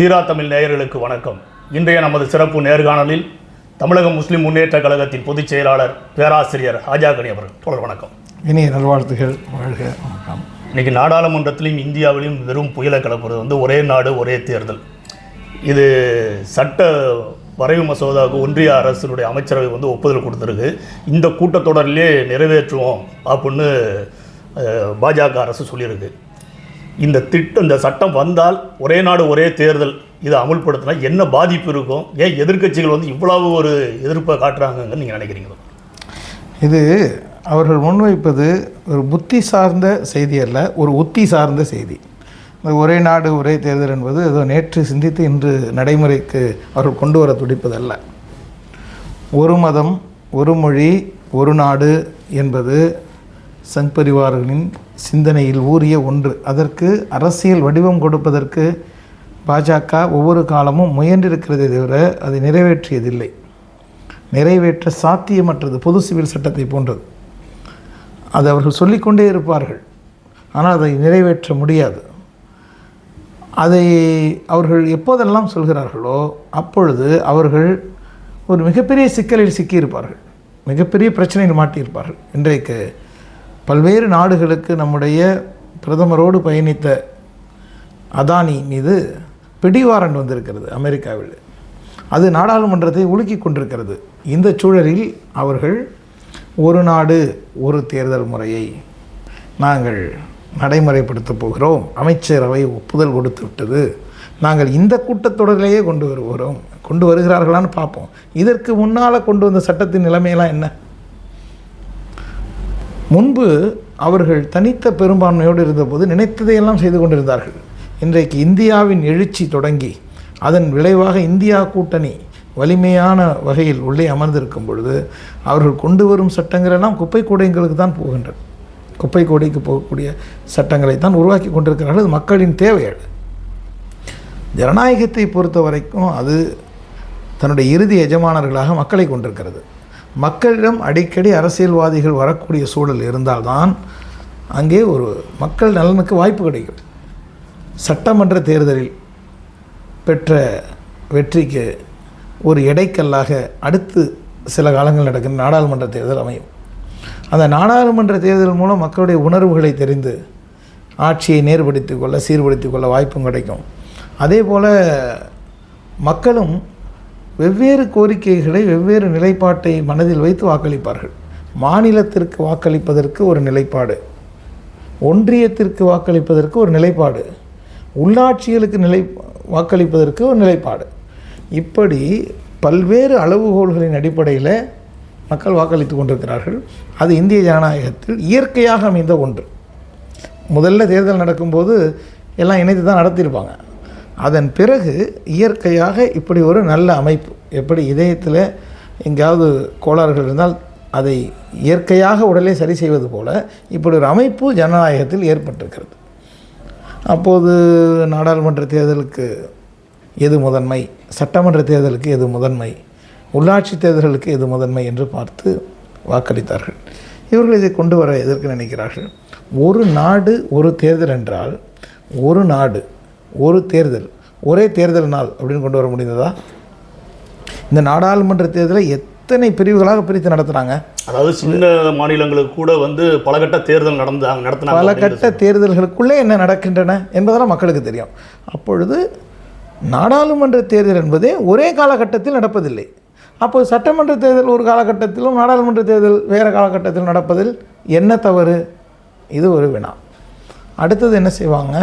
தீரா தமிழ் நேயர்களுக்கு வணக்கம். இன்றைய நமது சிறப்பு நேர்காணலில் தமிழக முஸ்லிம் முன்னேற்றக் கழகத்தின் பொதுச் செயலாளர் பேராசிரியர் ஹாஜா கனி அவர்கள். தொடர் வணக்கம். இனிய நல்வாழ்த்துகள் வாழ்க வணக்கம். இன்னைக்கு நாடாளுமன்றத்திலும் இந்தியாவிலும் வெறும் புயலை கிளப்புறது வந்து ஒரே நாடு ஒரே தேர்தல். இது சட்ட வரைவு மசோதாவுக்கு ஒன்றிய அரசினுடைய அமைச்சரவை வந்து ஒப்புதல் கொடுத்துருக்கு. இந்த கூட்டத்தொடரிலே நிறைவேற்றுவோம் அப்படின்னு பாஜக அரசு சொல்லியிருக்கு. இந்த திட்டம் இந்த சட்டம் வந்தால் ஒரே நாடு ஒரே தேர்தல். இதை அமுல்படுத்தினா என்ன பாதிப்பு இருக்கும்? ஏன் எதிர்க்கட்சிகள் வந்து இவ்வளவு ஒரு எதிர்ப்பை காட்டுறாங்கன்னு நீங்கள் நினைக்கிறீங்க இது அவர்கள் முன்வைப்பது ஒரு புத்தி சார்ந்த செய்தி அல்ல ஒரு உத்தி சார்ந்த செய்தி. இந்த ஒரே நாடு ஒரே தேர்தல் என்பது ஏதோ நேற்று சிந்தித்து இன்று நடைமுறைக்கு அவர்கள் கொண்டு வர துடிப்பதல்ல ஒரு மதம் ஒரு மொழி ஒரு நாடு என்பது சங் பரிவார்களின் சிந்தனையில் ஊறிய ஒன்று. அதற்கு அரசியல் வடிவம் கொடுப்பதற்கு பாஜக ஒவ்வொரு காலமும் முயன்றிருக்கிறதே தவிர அதை நிறைவேற்றியதில்லை. நிறைவேற்ற சாத்தியமற்றது பொது சிவில் சட்டத்தை போன்றது. அது அவர்கள் சொல்லிக்கொண்டே இருப்பார்கள். ஆனால் அதை நிறைவேற்ற முடியாது. அதை அவர்கள் எப்போதெல்லாம் சொல்கிறார்களோ அப்பொழுது அவர்கள் ஒரு மிகப்பெரிய சிக்கலில் சிக்கியிருப்பார்கள். மிகப்பெரிய பிரச்சனையில் மாட்டியிருப்பார்கள். இன்றைக்கு பல்வேறு நாடுகளுக்கு நம்முடைய பிரதமரோடு பயணித்த அதானி மீது பிடிவாரண்ட் வந்திருக்கிறது அமெரிக்காவில். அது நாடாளுமன்றத்தை உலுக்கி கொண்டிருக்கிறது. இந்த சூழலில் அவர்கள் ஒரு நாடு ஒரு தேர்தல் முறையை நாங்கள் நடைமுறைப்படுத்தப் போகிறோம். அமைச்சரவை ஒப்புதல் கொடுத்து விட்டது. நாங்கள் இந்த கூட்டத்தொடரிலேயே கொண்டு வருகிறோம். கொண்டு வருகிறார்களான்னு பார்ப்போம். இதற்கு முன்னால் கொண்டு வந்த சட்டத்தின் நிலைமையெல்லாம் என்ன? முன்பு அவர்கள் தனித்த பெரும்பான்மையோடு இருந்தபோது நினைத்ததையெல்லாம் செய்து கொண்டிருந்தார்கள். இன்றைக்கு இந்தியாவின் எழுச்சி தொடங்கி அதன் விளைவாக இந்தியா கூட்டணி வலிமையான வகையில் உள்ளே அமர்ந்திருக்கும் பொழுது அவர்கள் கொண்டு வரும் சட்டங்களெல்லாம் குப்பை கூடைங்களுக்கு தான் போகின்றன. குப்பை கூடைக்கு போகக்கூடிய சட்டங்களை தான் உருவாக்கி கொண்டிருக்கிறார்கள். அது மக்களின் தேவை அது ஜனநாயகத்தை பொறுத்த வரைக்கும் அது தன்னுடைய இறுதி எஜமானர்களாக மக்களை கொண்டிருக்கிறது. மக்களிடம் அடிக்கடி அரசியல்வாதிகள் வரக்கூடிய சூழல் இருந்தால்தான் அங்கே ஒரு மக்கள் நலனுக்கு வாய்ப்பு கிடைக்கும். சட்டமன்ற தேர்தலில் பெற்ற வெற்றிக்கு ஒரு எடைக்கல்லாக அடுத்து சில காலங்கள் நடக்கிற நாடாளுமன்ற தேர்தல் அமையும். அந்த நாடாளுமன்ற தேர்தல் மூலம் மக்களுடைய உணர்வுகளை தெரிந்து ஆட்சியை நேர்படுத்திக் கொள்ள சீர்படுத்திக் கொள்ள வாய்ப்பும் கிடைக்கும். அதே போல் மக்களும் வெவ்வேறு கோரிக்கைகளை வெவ்வேறு நிலைப்பாட்டை மனதில் வைத்து வாக்களிப்பார்கள். மாநிலத்திற்கு வாக்களிப்பதற்கு ஒரு நிலைப்பாடு. ஒன்றியத்திற்கு வாக்களிப்பதற்கு ஒரு நிலைப்பாடு. உள்ளாட்சிகளுக்கு நிலை வாக்களிப்பதற்கு ஒரு நிலைப்பாடு. இப்படி பல்வேறு அளவுகோல்களின் அடிப்படையில் மக்கள் வாக்களித்து கொண்டிருக்கிறார்கள். அது இந்திய ஜனநாயகத்தில் இயற்கையாக அமைந்த ஒன்று. முதல்ல தேர்தல் நடக்கும்போது எல்லாம் இணைத்து தான் நடத்தியிருப்பாங்க. அதன் பிறகு இயற்கையாக இப்படி ஒரு நல்ல அமைப்பு எப்படி இதயத்தில் எங்கேயாவது கோளாறுகள் இருந்தால் அதை இயற்கையாக உடலே சரி செய்வது போல இப்படி ஒரு அமைப்பு ஜனநாயகத்தில் ஏற்பட்டிருக்கிறது. அப்போது நாடாளுமன்ற தேர்தலுக்கு எது முதன்மை? சட்டமன்ற தேர்தலுக்கு எது முதன்மை? உள்ளாட்சி தேர்தல்களுக்கு எது முதன்மை என்று பார்த்து வாக்களித்தார்கள். இவர்கள் இதை கொண்டு வர எதற்கு நினைக்கிறார்கள்? ஒரு நாடு ஒரு தேர்தல் என்றால் ஒரு நாடு ஒரு தேர்தல் ஒரே தேர்தல் நாள் அப்படின்னு கொண்டு வர முடிந்ததா? இந்த நாடாளுமன்ற தேர்தலை எத்தனை பிரிவுகளாக பிரித்து நடத்துகிறாங்க அதாவது சின்ன மாநிலங்களுக்கு கூட வந்து பலகட்ட தேர்தல் நடந்தாங்க நடத்தினாங்க பல அப்படின்னு கட்ட தேர்தல்களுக்குள்ளே என்ன நடக்கின்றன என்பதெல்லாம் மக்களுக்கு தெரியும். அப்பொழுது நாடாளுமன்ற தேர்தல் என்பதே ஒரே காலகட்டத்தில் நடப்பதில்லை. அப்போ சட்டமன்ற தேர்தல் ஒரு காலகட்டத்திலும் நாடாளுமன்ற தேர்தல் வேறு காலகட்டத்திலும் நடப்பதில் என்ன தவறு? இது ஒரு வினா. அடுத்தது என்ன செய்வாங்க?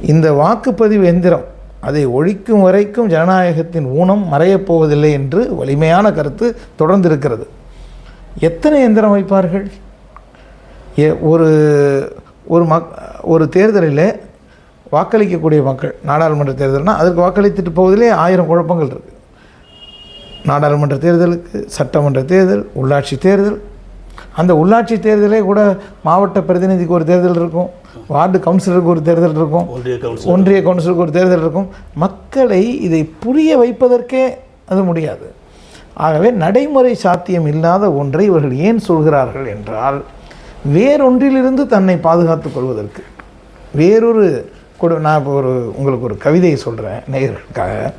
இந்த வாக்குப்பதிவு எந்திரம் அதை ஒழிக்கும் வரைக்கும் ஜனநாயகத்தின் ஊனம் மறையப் போவதில்லை என்று வலிமையான கருத்து தொடர்ந்து இருக்கிறது எத்தனை எந்திரம் வைப்பார்கள்? எ- ஒரு ஒரு மக் ஒரு தேர்தலில் வாக்களிக்கக்கூடிய மக்கள் நாடாளுமன்ற தேர்தல்னால் அதற்கு வாக்களித்துட்டு போவதிலே ஆயிரம் குழப்பங்கள் இருக்குது நாடாளுமன்ற தேர்தலுக்கு சட்டமன்ற தேர்தல் உள்ளாட்சி தேர்தல். அந்த உள்ளாட்சி தேர்தலே கூட மாவட்ட பிரதிநிதிக்கு ஒரு தேர்தல் இருக்கும். வார்டு கவுன்சிலருக்கு ஒரு தேர்தல் இருக்கும். ஒன்றிய கவுன்சில் ஒன்றிய கவுன்சிலுக்கு ஒரு தேர்தல் இருக்கும். மக்களை இதை புரிய வைப்பதற்கே அது முடியாது. ஆகவே நடைமுறை சாத்தியம் இல்லாத ஒன்றை இவர்கள் ஏன் சொல்கிறார்கள் என்றால் வேறொன்றிலிருந்து தன்னை பாதுகாத்துக் கொள்வதற்கு. வேறொரு கொடு நான் இப்போ ஒரு உங்களுக்கு ஒரு கவிதையை சொல்கிறேன் நேயர்களுக்காக.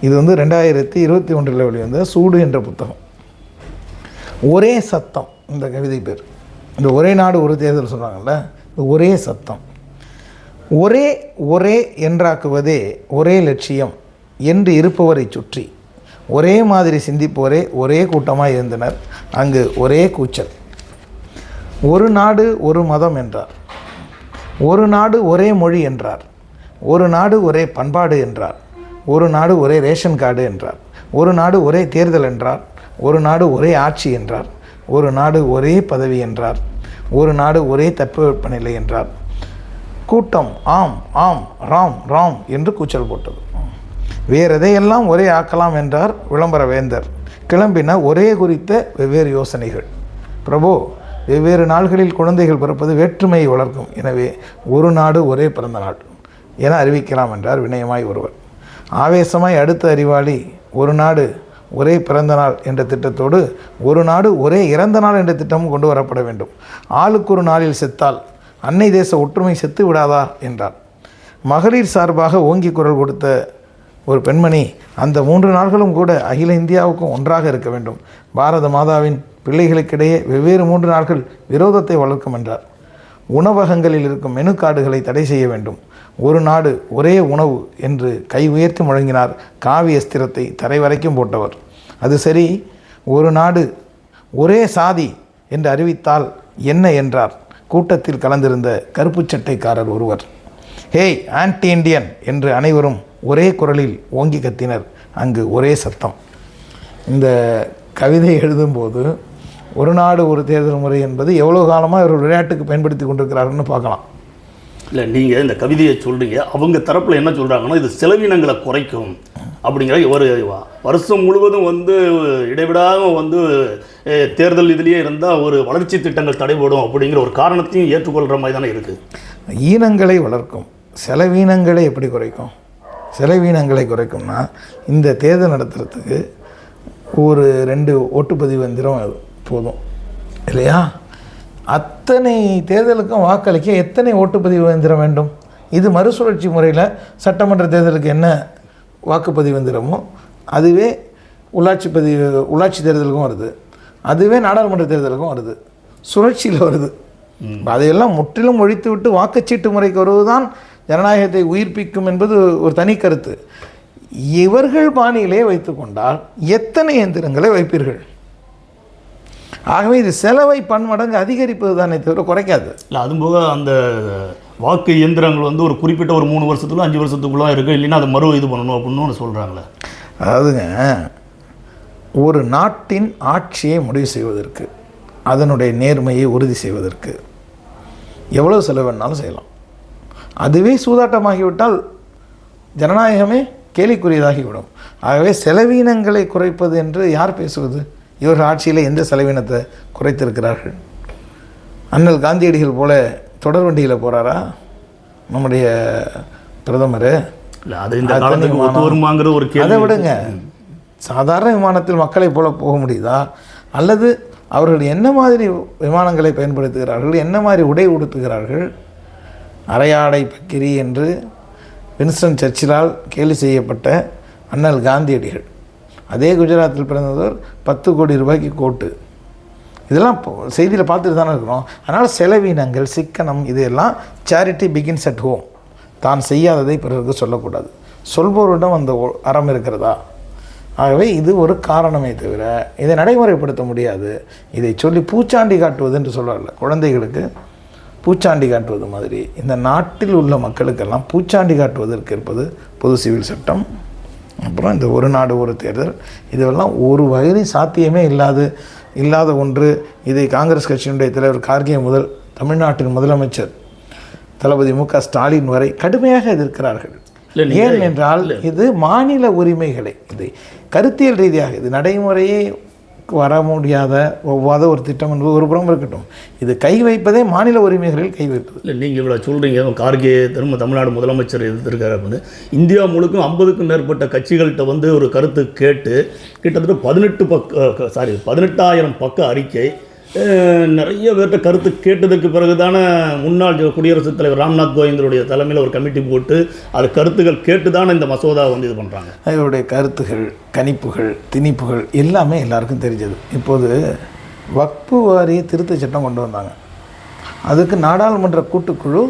இது வந்து ரெண்டாயிரத்தி இருபத்தி ஒன்றில் வெளிவந்த சூடு என்ற புத்தகம். ஒரே சத்தம் இந்த கவிதை பேர். இந்த ஒரே நாடு ஒரு தேர்தல் சொல்கிறாங்கல்ல ஒரே சத்தம். ஒரே ஒரே என்றாக்குவதே ஒரே லட்சியம் என்று இருப்பவரை சுற்றி. ஒரே மாதிரி சிந்திப்போரே ஒரே கூட்டமாக இருந்தனர். அங்கு ஒரே கூச்சல். ஒரு நாடு ஒரு மதம் என்றார். ஒரு நாடு ஒரே மொழி என்றார். ஒரு நாடு ஒரே பண்பாடு என்றார். ஒரு நாடு ஒரே ரேஷன் கார்டு என்றார். ஒரு நாடு ஒரே தேர்தல் என்றார். ஒரு நாடு ஒரே ஆட்சி என்றார். ஒரு நாடு ஒரே பதவி என்றார். ஒரு நாடு ஒரே தட்பவெப்பநிலை என்றார். கூட்டம் ஆம் ஆம் ராம் ராம் என்று கூச்சல் போட்டது. வேறு எதையெல்லாம் ஒரே ஆக்கலாம் என்றார் விளம்பர வேந்தர் கிளம்பின ஒரே குறித்த வெவ்வேறு யோசனைகள். பிரபு வெவ்வேறு நாள்களில் குழந்தைகள் பிறப்பது வேற்றுமையை வளர்க்கும். எனவே ஒரு நாடு ஒரே பிறந்த நாள் என அறிவிக்கலாம் என்றார் வினயமாய் ஒருவர். ஆவேசமாய் அடுத்த அறிவாளி ஒரு நாடு ஒரே பிறந்த நாள் என்ற திட்டத்தோடு ஒரு நாடு ஒரே இறந்த நாள் என்ற திட்டமும் கொண்டு வரப்பட வேண்டும். ஆளுக்கு ஒரு நாளில் செத்தால் அன்னை தேச ஒற்றுமை செத்து விடாதா? என்றார். மகளிர் சார்பாக ஓங்கி குரல் கொடுத்த ஒரு பெண்மணி அந்த மூன்று நாள்களும் கூட அகில இந்தியாவுக்கும் ஒன்றாக இருக்க வேண்டும். பாரத மாதாவின் பிள்ளைகளுக்கிடையே வெவ்வேறு மூன்று நாட்கள் விரோதத்தை வளர்க்கும் என்றார். உணவகங்களில் இருக்கும் மெனு கார்டுகளை தடை செய்ய வேண்டும். ஒரு நாடு ஒரே உணவு என்று கை உயர்த்தி முழங்கினார். காவியஸ்திரத்தை தரை வரைக்கும் போட்டவர். அது சரி ஒரு நாடு ஒரே சாதி என்று அறிவித்தால் என்ன என்றார். கூட்டத்தில் கலந்திருந்த கருப்புச் சட்டைக்காரர் ஒருவர். ஹேய் ஆன்டி இண்டியன் என்று அனைவரும் ஒரே குரலில் ஓங்கி கத்தினர். அங்கு ஒரே சத்தம். இந்த கவிதை எழுதும்போது ஒரு நாடு ஒரு தேர்தல் முறை என்பது எவ்வளோ காலமாக இவர் விளையாட்டுக்கு பயன்படுத்தி கொண்டிருக்கிறாருன்னு பார்க்கலாம். இல்லை நீங்கள் இந்த கவிதையை சொல்கிறீங்க அவங்க தரப்பில் என்ன சொல்கிறாங்கன்னா இது செலவினங்களை குறைக்கும் அப்படிங்கிற ஒரு வருஷம் முழுவதும் வந்து இடைவிடாமல் வந்து தேர்தல் இதுலேயே இருந்தால் ஒரு வளர்ச்சி திட்டங்கள் தடைபடும் அப்படிங்கிற ஒரு காரணத்தையும் ஏற்றுக்கொள்கிற மாதிரி தானே இருக்குது ஈனங்களை வளர்க்கும். செலவீனங்களை எப்படி குறைக்கும்? செலவீனங்களை குறைக்கும்னா இந்த தேர்தல் நடத்துறதுக்கு ஒரு ரெண்டு ஓட்டுப்பதிவு எந்திரம் போதும். இல்லையா? அத்தனை தேர்தலுக்கும் வாக்களிக்க எத்தனை ஓட்டுப்பதிவு எந்திரம் வேண்டும்? இது மறுசுழற்சி முறையில் சட்டமன்ற தேர்தலுக்கு என்ன வாக்குப்பதிவு எந்திரமோ அதுவே உள்ளாட்சி பதிவு உள்ளாட்சி தேர்தலுக்கும் வருது. அதுவே நாடாளுமன்ற தேர்தலுக்கும் வருது. சுழற்சியில் வருது. அதையெல்லாம் முற்றிலும் ஒழித்து விட்டு வாக்குச்சீட்டு முறைக்கு வருவதுதான் ஜனநாயகத்தை உயிர்ப்பிக்கும் என்பது ஒரு தனி கருத்து. இவர்கள் பாணியிலே வைத்துக்கொண்டால் எத்தனை எந்திரங்களை வைப்பீர்கள்? ஆகவே இது செலவை பன்மடங்கு அதிகரிப்பது தானே தவிர குறைக்காது. இல்லை அதுவும் போக அந்த வாக்கு இயந்திரங்கள் வந்து ஒரு குறிப்பிட்ட ஒரு மூணு வருஷத்துக்குள்ள அஞ்சு வருஷத்துக்குள்ள இருக்குது இல்லைன்னா அதை மறு இது பண்ணணும் அப்படின்னு ஒன்று சொல்கிறாங்களே அதாவதுங்க ஒரு நாட்டின் ஆட்சியை முடிவு செய்வதற்கு அதனுடைய நேர்மையை உறுதி செய்வதற்கு எவ்வளோ செலவு வேணாலும் செய்யலாம். அதுவே சூதாட்டமாகிவிட்டால் ஜனநாயகமே கேலிக்குரியதாகிவிடும் ஆகவே செலவீனங்களை குறைப்பது என்று யார் பேசுவது? இவர்கள் ஆட்சியில் எந்த செலவீனத்தை குறைத்திருக்கிறார்கள்? அண்ணல் காந்தியடிகள் போல தொடர் வண்டியில் போகிறாரா நம்முடைய பிரதமர். அது விடுங்க. சாதாரண விமானத்தில் மக்களைப் போல போக முடியுதா? அல்லது அவர்கள் என்ன மாதிரி விமானங்களை பயன்படுத்துகிறார்கள்? என்ன மாதிரி உடை உடுத்துகிறார்கள்? அரையாடை பக்கிரி என்று வின்ஸ்டன் சர்ச்சிலால் கேலி செய்யப்பட்ட அண்ணல் காந்தியடிகள். அதே குஜராத்தில் பிறந்தவர் பத்து கோடி ரூபாய்க்கு கோட்டு. இதெல்லாம் செய்தியில் பார்த்துட்டு தானே இருக்கிறோம். அதனால் செலவீனங்கள் சிக்கனம் இதெல்லாம் சேரிட்டி பிகின்ஸ் அட் ஹோம் தான் செய்யாததை பிறருக்கு சொல்லக்கூடாது. சொல்பவரிடம் அந்த அறம் இருக்கிறதா? ஆகவே இது ஒரு காரணமே தவிர இதை நடைமுறைப்படுத்த முடியாது. இதை சொல்லி பூச்சாண்டி காட்டுவது என்று சொல்லல. குழந்தைகளுக்கு பூச்சாண்டி காட்டுவது மாதிரி. இந்த நாட்டில் உள்ள மக்களுக்கெல்லாம் பூச்சாண்டி காட்டுவதற்கு இருப்பது பொது சிவில் சட்டம். அப்புறம் இந்த ஒரு நாடு ஒரு தேர்தல். இதுவெல்லாம் ஒரு வகையில் சாத்தியமே இல்லாது இல்லாத ஒன்று. இதை காங்கிரஸ் கட்சியினுடைய தலைவர் கார்கே முதல் தமிழ்நாட்டின் முதலமைச்சர் தளபதி மு க ஸ்டாலின் வரை கடுமையாக எதிர்க்கிறார்கள். ஏன் என்றால் இது மாநில உரிமைகளை. இது கருத்தியல் ரீதியாக இது நடைமுறையே வர முடியாத ஒவ்வாத ஒரு திட்டம் என்பது ஒரு புறம் இருக்கட்டும். இது கை வைப்பதே மாநில உரிமைகளில் கை வைப்பது. இல்லை நீங்கள் இவ்வளோ சொல்கிறீங்க கார்கே திரும்ப தமிழ்நாடு முதலமைச்சர் எதிர்த்திருக்காரு அப்படின்னு இந்தியா முழுக்கும் ஐம்பதுக்கும் மேற்பட்ட கட்சிகள்கிட்ட வந்து ஒரு கருத்து கேட்டு கிட்டத்தட்ட பதினெட்டு பக்க சாரி பதினெட்டாயிரம் பக்க அறிக்கை நிறைய பேர்கிட்ட கருத்து கேட்டதுக்கு பிறகு தானே முன்னாள் குடியரசுத் தலைவர் ராம்நாத் கோவிந்தருடைய தலைமையில் ஒரு கமிட்டி போட்டு அது கருத்துக்கள் கேட்டு தானே இந்த மசோதா வந்து இது பண்ணுறாங்க அதனுடைய கருத்துகள் கணிப்புகள் திணிப்புகள் எல்லாமே எல்லாருக்கும் தெரிஞ்சது. இப்போது வக்பு வாரிய திருத்த சட்டம் கொண்டு வந்தாங்க. அதுக்கு நாடாளுமன்ற கூட்டுக்குழு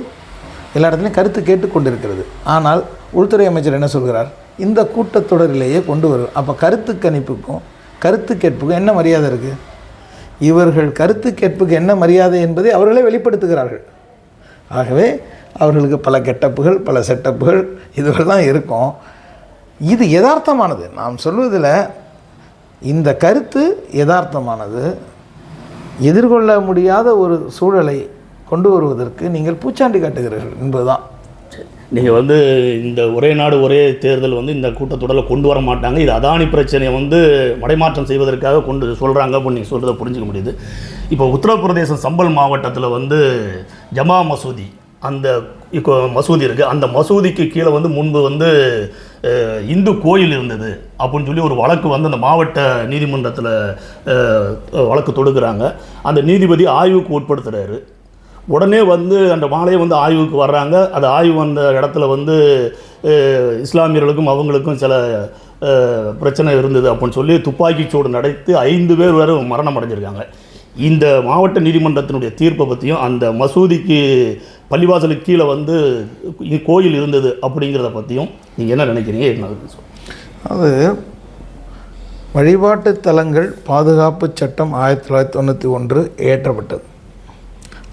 எல்லா இடத்துலையும் கருத்து கேட்டுக்கொண்டிருக்கிறது ஆனால் உள்துறை அமைச்சர் என்ன சொல்கிறார்? இந்த கூட்டத்தொடரிலேயே கொண்டு வரும் அப்போ கருத்து கணிப்புக்கும் கருத்து கேட்புக்கும் என்ன மரியாதை இருக்குது இவர்கள் கருத்து கேட்புக்கு என்ன மரியாதை என்பதை அவர்களே வெளிப்படுத்துகிறார்கள். ஆகவே அவர்களுக்கு பல கெட்டப்புகள் பல செட்டப்புகள் இதுவெல்லாம் இருக்கும். இது யதார்த்தமானது. நாம் சொல்வதில் இந்த கருத்து யதார்த்தமானது. எதிர்கொள்ள முடியாத ஒரு சூழலை கொண்டு வருவதற்கு நீங்கள் பூச்சாண்டி காட்டுகிறீர்கள் என்பதுதான். நீங்கள் வந்து இந்த ஒரே நாடு ஒரே தேர்தல் வந்து இந்த கூட்டத்தொடரில் கொண்டு வர மாட்டாங்க. இது அதானி பிரச்சனையை வந்து மடைமாற்றம் செய்வதற்காக கொண்டு சொல்கிறாங்க அப்படின்னு நீங்கள் சொல்கிறத புரிஞ்சுக்க முடியுது. இப்போ உத்தரப்பிரதேசம் சம்பல் மாவட்டத்தில் வந்து ஜமா மசூதி அந்த இப்போ மசூதி இருக்குது அந்த மசூதிக்கு கீழே வந்து முன்பு வந்து இந்து கோயில் இருந்தது அப்படின்னு சொல்லி ஒரு வழக்கு வந்து அந்த மாவட்ட நீதிமன்றத்தில் வழக்கு தொடுக்கிறாங்க. அந்த நீதிபதி ஆய்வுக்கு உட்படுத்துகிறாரு உடனே வந்து அந்த மாலையை வந்து ஆய்வுக்கு வர்றாங்க. அது ஆய்வு வந்த இடத்துல வந்து இஸ்லாமியர்களுக்கும் அவங்களுக்கும் சில பிரச்சனை இருந்தது அப்படின்னு சொல்லி துப்பாக்கிச் சூடு நடத்தி ஐந்து பேர் வேறு மரணம் அடைஞ்சிருக்காங்க. இந்த மாவட்ட நீதிமன்றத்தினுடைய தீர்ப்பை பற்றியும் அந்த மசூதிக்கு பள்ளிவாசலுக்கு கீழே வந்து கோயில் இருந்தது அப்படிங்கிறத பற்றியும் நீங்கள் என்ன நினைக்கிறீங்க? என்ன அது வழிபாட்டு தலங்கள் பாதுகாப்பு சட்டம் ஆயிரத்தி தொள்ளாயிரத்தி தொண்ணூற்றி ஒன்று ஏற்றப்பட்டது.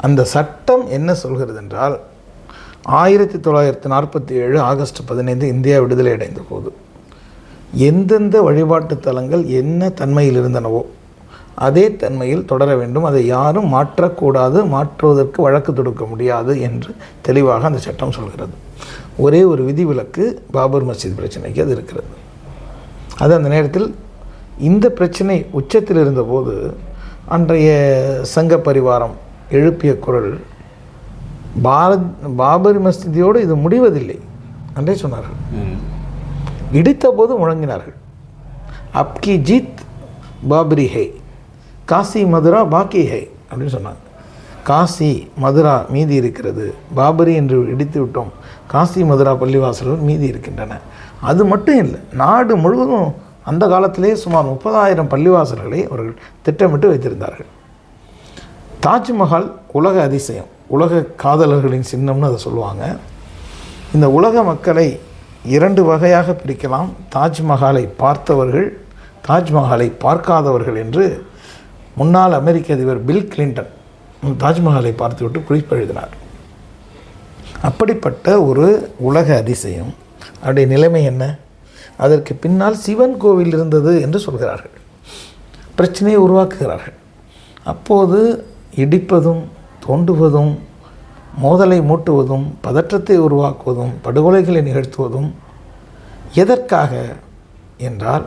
அந்த சட்டம் என்ன சொல்கிறது என்றால் ஆயிரத்தி தொள்ளாயிரத்தி நாற்பத்தி ஏழு ஆகஸ்ட் பதினைந்து இந்தியா விடுதலை அடைந்த போது எந்தெந்த வழிபாட்டு தலங்கள் என்ன தன்மையில் இருந்தனவோ அதே தன்மையில் தொடர வேண்டும். அதை யாரும் மாற்றக்கூடாது மாற்றுவதற்கு வழக்கு தொடுக்க முடியாது என்று தெளிவாக அந்த சட்டம் சொல்கிறது. ஒரே ஒரு விதிவிலக்கு பாபர் மஸ்ஜித் பிரச்சனைக்கு அது இருக்கிறது. அது அந்த நேரத்தில் இந்த பிரச்சனை உச்சத்தில் இருந்தபோது அன்றைய சங்க பரிவாரம் எழுப்பிய குரல் பாரத் பாபரி மஸ்ஜிதியோடு இது முடிவதில்லை என்றே சொன்னார்கள். இடித்த போது முழங்கினார்கள். அப்கி ஜீத் பாபரி ஹே காசி மதுரா பாக்கி ஹே அப்படின்னு சொன்னாங்க. காசி மதுரா மீதி இருக்கிறது பாபரி என்று இடித்து விட்டோம் காசி மதுரா பள்ளிவாசல்கள் மீதி இருக்கின்றன. அது மட்டும் இல்லை நாடு முழுவதும் அந்த காலத்திலே சுமார் முப்பதாயிரம் பள்ளிவாசல்களை அவர்கள் திட்டமிட்டு வைத்திருந்தார்கள். தாஜ்மஹால் உலக அதிசயம். உலக காதலர்களின் சின்னம்னு அதை சொல்லுவாங்க. இந்த உலக மக்களை இரண்டு வகையாக பிரிக்கலாம். தாஜ்மஹாலை பார்த்தவர்கள் தாஜ்மஹாலை பார்க்காதவர்கள் என்று முன்னாள் அமெரிக்க அதிபர் பில் கிளின்டன் தாஜ்மஹாலை பார்த்துவிட்டு குறிப்பு எழுதினார். அப்படிப்பட்ட ஒரு உலக அதிசயம். அவருடைய நிலைமை என்ன? அதற்கு பின்னால் சிவன் கோவில் இருந்தது என்று சொல்கிறார்கள். பிரச்சனையை உருவாக்குகிறார்கள். அப்போது இடிப்பதும் தோண்டுவதும் மோதலை மூட்டுவதும் பதற்றத்தை உருவாக்குவதும் படுகொலைகளை நிகழ்த்துவதும் எதற்காக என்றால்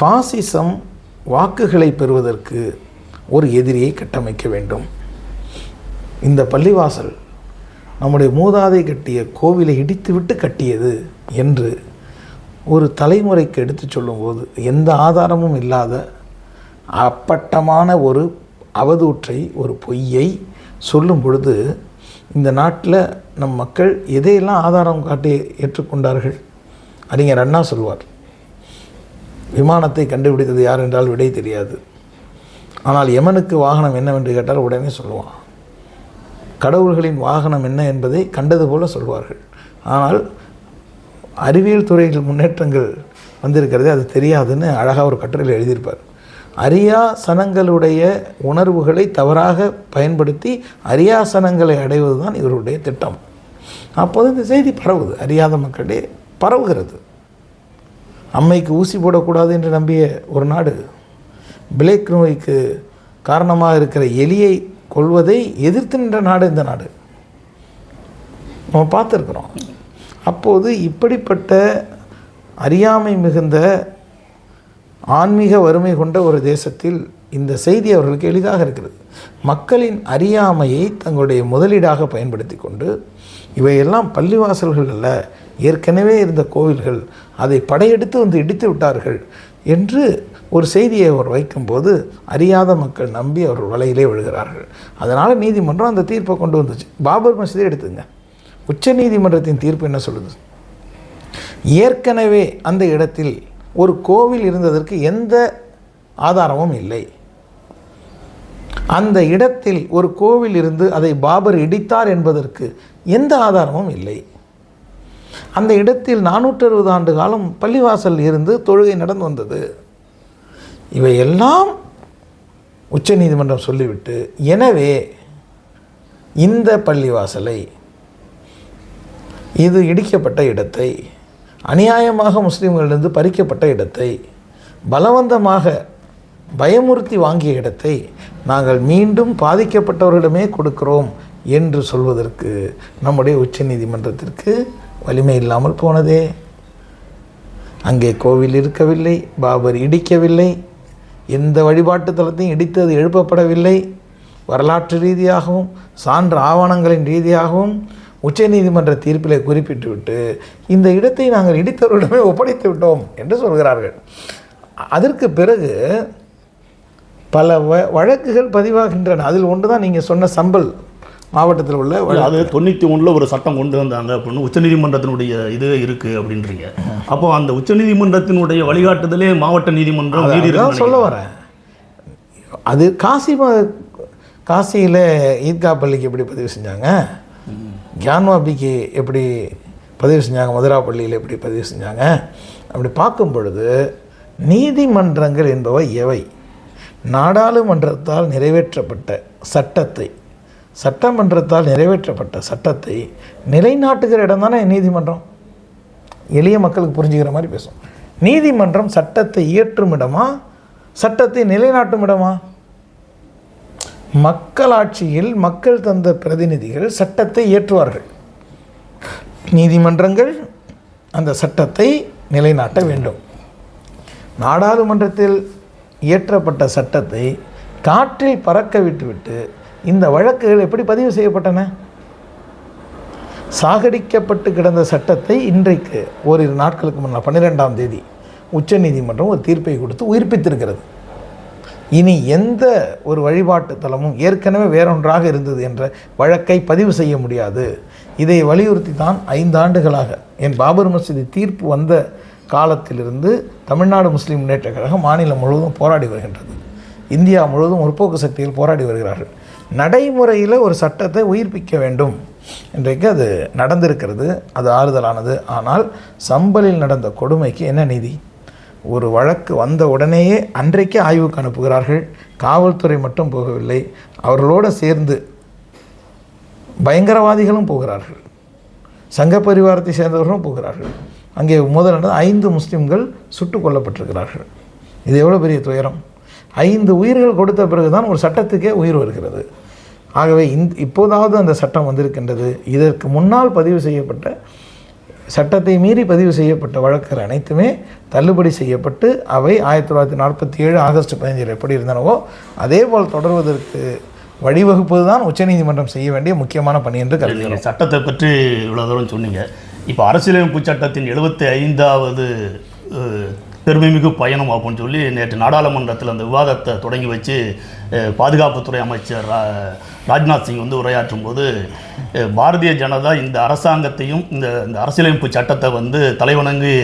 ஃபாசிசம் வாக்குகளை பெறுவதற்கு ஒரு எதிரியை கட்டமைக்க வேண்டும். இந்த பள்ளிவாசல் நம்முடைய மூதாதை கட்டிய கோவிலை இடித்துவிட்டு கட்டியது என்று ஒரு தலைமுறைக்கு எடுத்துச் சொல்லும்போது எந்த ஆதாரமும் இல்லாத அப்பட்டமான ஒரு அவதூற்றை ஒரு பொய்யை சொல்லும் பொழுது இந்த நாட்டில் நம் மக்கள் எதையெல்லாம் ஆதாரம் காட்டி ஏற்றுக்கொண்டார்கள்? அறிஞர் அண்ணா சொல்வார் விமானத்தை கண்டுபிடித்தது யார் என்றால் விடை தெரியாது. ஆனால் யமனுக்கு வாகனம் என்னவென்று கேட்டால் உடனே சொல்லுவான். கடவுள்களின் வாகனம் என்ன என்பதை கண்டது போல சொல்வார்கள். ஆனால் அறிவியல் துறையில் முன்னேற்றங்கள் வந்திருக்கிறதே அது தெரியாதுன்னு அழகாக ஒரு கட்டுரையில் எழுதியிருப்பார். அரியாசனங்களுடைய உணர்வுகளை தவறாக பயன்படுத்தி அரியாசனங்களை அடைவது தான் இவருடைய திட்டம். அப்போது இந்த செய்தி பரவுது. அறியாத மக்களிடையே பரவுகிறது. அம்மைக்கு ஊசி போடக்கூடாது என்று நம்பிய ஒரு நாடு பிளேக் நோய்க்கு காரணமாக இருக்கிற எலியை கொள்வதை எதிர்த்து நின்ற நாடு இந்த நாடு. நம்ம பார்த்துருக்குறோம். அப்போது இப்படிப்பட்ட அறியாமை மிகுந்த ஆன்மீக வறுமை கொண்ட ஒரு தேசத்தில் இந்த செய்தி அவர்களுக்கு எளிதாக இருக்கிறது. மக்களின் அறியாமையை தங்களுடைய முதலீடாக பயன்படுத்தி கொண்டு இவையெல்லாம் பள்ளிவாசல்கள் அல்ல ஏற்கனவே இருந்த கோவில்கள் அதை படையெடுத்து வந்து இடித்து விட்டார்கள் என்று ஒரு செய்தியை அவர் வைக்கும்போது அறியாத மக்கள் நம்பி அவர் வலையிலே விழுகிறார்கள். அதனால் நீதிமன்றம் அந்த தீர்ப்பை கொண்டு வந்துச்சு. பாபர் மசீதை எடுத்துங்க. உச்ச நீதிமன்றத்தின் தீர்ப்பு என்ன சொல்லுது? ஏற்கனவே அந்த இடத்தில் ஒரு கோவில் இருந்ததற்கு எந்த ஆதாரமும் இல்லை. அந்த இடத்தில் ஒரு கோவில் இருந்து அதை பாபர் இடித்தார் என்பதற்கு எந்த ஆதாரமும் இல்லை. அந்த இடத்தில் நானூற்றி அறுபது ஆண்டு காலம் பள்ளிவாசல் இருந்து தொழுகை நடந்து வந்தது. இவையெல்லாம் உச்சநீதிமன்றம் சொல்லிவிட்டு எனவே இந்த பள்ளிவாசலை இது இடிக்கப்பட்ட இடத்தை அநியாயமாக முஸ்லீம்களிலிருந்து பறிக்கப்பட்ட இடத்தை பலவந்தமாக பயமுறுத்தி வாங்கிய இடத்தை நாங்கள் மீண்டும் பாதிக்கப்பட்டவர்களிடமே கொடுக்கிறோம் என்று சொல்வதற்கு நம்முடைய உச்சநீதிமன்றத்திற்கு வலிமை இல்லாமல் போனதே. அங்கே கோவில் இருக்கவில்லை பாபர் இடிக்கவில்லை எந்த வழிபாட்டு தலத்தையும் இடித்தது எழுப்பப்படவில்லை. வரலாற்று ரீதியாகவும் சான்று ஆவணங்களின் ரீதியாகவும் உச்சநீதிமன்ற தீர்ப்பிலே குறிப்பிட்டுவிட்டு இந்த இடத்தை நாங்கள் இடித்தவர்களிடமே ஒப்படைத்து விட்டோம் என்று சொல்கிறார்கள். அதற்கு பிறகு பல வ வழக்குகள் பதிவாகின்றன. அதில் ஒன்று தான் நீங்கள் சொன்ன சம்பல் மாவட்டத்தில் உள்ள. அது தொண்ணூற்றி ஒன்றில் ஒரு சட்டம் கொண்டு வந்தாங்க அப்படின்னு உச்சநீதிமன்றத்தினுடைய இது இருக்குது அப்படின்றீங்க. அப்போ அந்த உச்சநீதிமன்றத்தினுடைய வழிகாட்டுதலே மாவட்ட நீதிமன்றம் இருக்குன்னு சொல்ல வரேன். அது காசி காசியில் ஈத்கா பள்ளிக்கு எப்படி பதிவு செஞ்சாங்க? கியான்வாபிக்கு எப்படி பதிவு செஞ்சாங்க? மதுராப்பள்ளியில் எப்படி பதிவு செஞ்சாங்க? அப்படி பார்க்கும் பொழுது நீதிமன்றங்கள் என்பவை எவை? நாடாளுமன்றத்தால் நிறைவேற்றப்பட்ட சட்டத்தை சட்டமன்றத்தால் நிறைவேற்றப்பட்ட சட்டத்தை நிலைநாட்டுகிற இடம் தானே நீதிமன்றம்? எளிய மக்களுக்கு புரிஞ்சுக்கிற மாதிரி பேசும் நீதிமன்றம் சட்டத்தை இயற்றும் இடமா? சட்டத்தை நிலைநாட்டும் இடமா? மக்களாட்சியில் மக்கள் தந்த பிரதிநிதிகள் சட்டத்தை இயற்றுவார்கள் நீதிமன்றங்கள் அந்த சட்டத்தை நிலைநாட்ட வேண்டும். நாடாளுமன்றத்தில் இயற்றப்பட்ட சட்டத்தை காற்றில் பறக்க விட்டுவிட்டு இந்த வழக்குகள் எப்படி பதிவு செய்யப்பட்டன? சாகடிக்கப்பட்டு கிடந்த சட்டத்தை இன்றைக்கு ஓரிரு நாட்களுக்கு முன்னால் பன்னிரெண்டாம் தேதி உச்சநீதிமன்றம் ஒரு தீர்ப்பை கொடுத்து உயிர்ப்பித்திருக்கிறது. இனி எந்த ஒரு வழிபாட்டு தலமும் ஏற்கனவே வேறொன்றாக இருந்தது என்ற வழக்கை பதிவு செய்ய முடியாது. இதை வலியுறுத்தி தான் ஐந்து ஆண்டுகளாக என் பாபர் மசீதி தீர்ப்பு வந்த காலத்திலிருந்து தமிழ்நாடு முஸ்லீம் முன்னேற்ற கழகம் மாநிலம் முழுவதும் போராடி வருகின்றது. இந்தியா முழுவதும் முற்போக்கு சக்தியில் போராடி வருகிறார்கள். நடைமுறையில் ஒரு சட்டத்தை உயிர்ப்பிக்க வேண்டும். இன்றைக்கு அது நடந்திருக்கிறது அது ஆறுதலானது. ஆனால் சம்பலில் நடந்த கொடுமைக்கு என்ன நீதி? ஒரு வழக்கு வந்த உடனேயே அன்றைக்கே ஆய்வுக்கு அனுப்புகிறார்கள். காவல்துறை மட்டும் போகவில்லை. அவர்களோடு சேர்ந்து பயங்கரவாதிகளும் போகிறார்கள். சங்க பரிவாரத்தை சேர்ந்தவர்களும் போகிறார்கள். அங்கே முதல் ஐந்து முஸ்லிம்கள் சுட்டு கொல்லப்பட்டிருக்கிறார்கள். இது எவ்வளோ பெரிய துயரம்? ஐந்து உயிர்கள் கொடுத்த பிறகுதான் ஒரு சட்டத்துக்கே உயிர் வருகிறது. ஆகவே இந்த இப்போதாவது அந்த சட்டம் வந்திருக்கின்றது. இதற்கு முன்னால் பதிவு செய்யப்பட்ட சட்டத்தை மீறி பதிவு செய்யப்பட்ட வழக்குகள் அனைத்துமே தள்ளுபடி செய்யப்பட்டு அவை ஆயிரத்தி தொள்ளாயிரத்தி நாற்பத்தி ஏழு ஆகஸ்ட் பதினஞ்சில் எப்படி இருந்தனவோ அதே போல் தொடர்வதற்கு வழிவகுப்பது தான் உச்சநீதிமன்றம் செய்ய வேண்டிய முக்கியமான பணி என்று கருதுகிறேன் நீங்கள் சட்டத்தை பற்றி இவ்வளோ தூரம் சொன்னீங்க. இப்போ அரசியலமைப்பு சட்டத்தின் எழுபத்தி ஐந்தாவது பெருமைமிகு பயணம் அப்படின்னு சொல்லி நேற்று நாடாளுமன்றத்தில் அந்த விவாதத்தை தொடங்கி வச்சு பாதுகாப்புத்துறை அமைச்சர் ரா- ராஜ்நாத் சிங் வந்து உரையாற்றும் போது பாரதிய ஜனதா இந்த அரசாங்கத்தையும் இந்த இந்த அரசியலமைப்பு சட்டத்தை வந்து தலைவணங்கு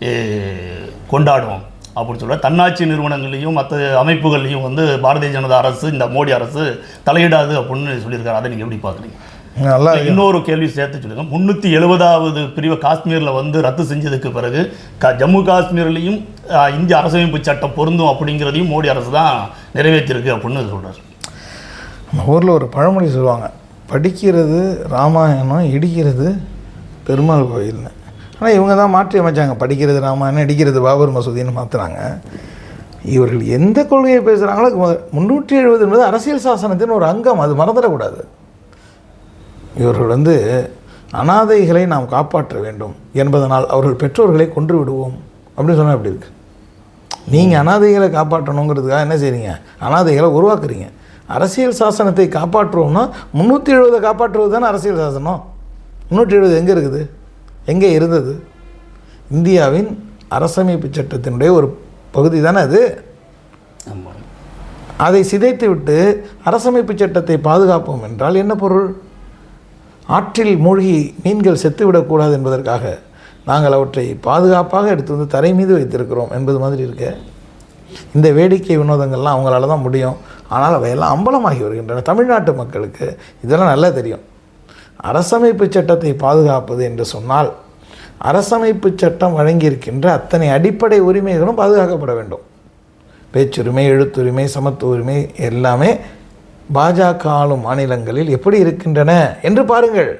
கொண்டாடுவோம் கொண்டாடும் அப்படின்னு சொல்ல தன்னாட்சி நிறுவனங்களையும் மற்ற அமைப்புகள்லையும் வந்து பாரதிய ஜனதா அரசு இந்த மோடி அரசு தலையிடாது அப்படின்னு சொல்லியிருக்காரு. அதை நீங்கள் எப்படி பார்க்குறீங்க? நல்லா இன்னொரு கேள்வி சேர்த்து சொல்லுங்க. முந்நூற்றி எழுபதாவது பிரிவை காஷ்மீரில் வந்து ரத்து செஞ்சதுக்கு பிறகு க ஜம்மு காஷ்மீர்லேயும் இந்திய அரசமைப்பு சட்டம் பொருந்தும் அப்படிங்கிறதையும் மோடி அரசு தான் நிறைவேற்றிருக்கு அப்படின்னு சொல்றாரு. நம்ம ஊரில் ஒரு பழமொழி சொல்லுவாங்க. படிக்கிறது ராமாயணம் இடிக்கிறது பெருமாள் கோயில்னு. ஆனால் இவங்க தான் மாற்றி அமைச்சாங்க. படிக்கிறது ராமாயணம் இடிக்கிறது பாபர் மசூதின்னு மாற்றுறாங்க இவர்கள் எந்த கொள்கையை பேசுகிறாங்களோ முந்நூற்றி எழுபது என்பது அரசியல் சாசனத்தின் ஒரு அங்கம். அது மறந்துடக்கூடாது. இவர்கள் வந்து அனாதைகளை நாம் காப்பாற்ற வேண்டும் என்பதனால் அவர்கள் பெற்றோர்களை கொன்று விடுவோம். அப்படின்னு சொன்னால் எப்படி இருக்கு? நீங்கள் அனாதைகளை காப்பாற்றணுங்கிறதுக்காக என்ன செய்றீங்க? அனாதைகளை உருவாக்குறீங்க. அரசியல் சாசனத்தை காப்பாற்றுவோம்னா முந்நூற்றி எழுபதை காப்பாற்றுவது தானே அரசியல் சாசனம்? முந்நூற்றி எழுபது எங்கே இருக்குது? எங்கே இருந்தது? இந்தியாவின் அரசமைப்பு சட்டத்தினுடைய ஒரு பகுதி தானே அது? அதை சிதைத்துவிட்டு அரசமைப்பு சட்டத்தை பாதுகாப்போம் என்றால் என்ன பொருள்? ஆற்றில் மூழ்கி மீன்கள் செத்துவிடக்கூடாது என்பதற்காக நாங்கள் அவற்றை பாதுகாப்பாக எடுத்து வந்து தரை மீது வைத்திருக்கிறோம் என்பது மாதிரி இருக்க. இந்த வேடிக்கை வினோதங்கள்லாம் அவங்களால தான் முடியும். ஆனால் அவையெல்லாம் அம்பலமாகி வருகின்றன. தமிழ்நாட்டு மக்களுக்கு இதெல்லாம் நல்லா தெரியும். அரசமைப்பு சட்டத்தை பாதுகாப்பது என்று சொன்னால் அரசமைப்பு சட்டம் வழங்கியிருக்கின்ற அத்தனை அடிப்படை உரிமைகளும் பாதுகாக்கப்பட வேண்டும். பேச்சுரிமை எழுத்துரிமை சமத்துவ உரிமை எல்லாமே பாஜக ஆளும் மாநிலங்களில் எப்படி இருக்கின்றன என்று பாருங்கள்.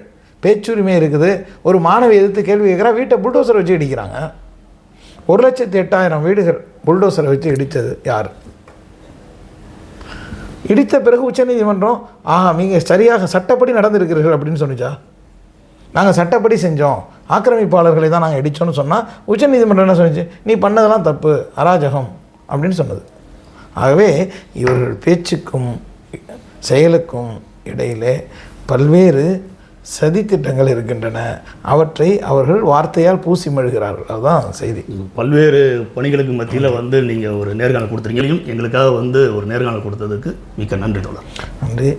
பேச்சுரிமை இருக்குது. ஒரு மாணவி எதிர்த்து கேள்வி கேட்குறா வீட்டை புல்டோசரை வச்சு இடிக்கிறாங்க. ஒரு லட்சத்தி எட்டாயிரம் வீடுகள் புல்டோசரை வச்சு இடித்தது யார்? இடித்த பிறகு உச்சநீதிமன்றம் ஆஹா நீங்கள் சரியாக சட்டப்படி நடந்திருக்கிறீர்கள் அப்படின்னு சொன்னிச்சா? நாங்கள் சட்டப்படி செஞ்சோம். ஆக்கிரமிப்பாளர்களை தான் நாங்கள் இடித்தோன்னு சொன்னால் உச்சநீதிமன்றம் என்ன சொன்னிச்சு? நீ பண்ணதெல்லாம் தப்பு அராஜகம் அப்படின்னு சொன்னது. ஆகவே இவர்கள் பேச்சுக்கும் செயலுக்கும் இடையிலே பல்வேறு சதித்திட்டங்கள் இருக்கின்றன. அவற்றை அவர்கள் வார்த்தையால் பூசி மெழுகிறார்கள். அதுதான் செய்தி. பல்வேறு பணிகளுக்கு மத்தியில் வந்து நீங்கள் ஒரு நேர்காணல் கொடுத்துருக்கீங்க எங்களுக்காக வந்து ஒரு நேர்காணல் கொடுத்ததுக்கு மிக்க நன்றி தோழர். நன்றி.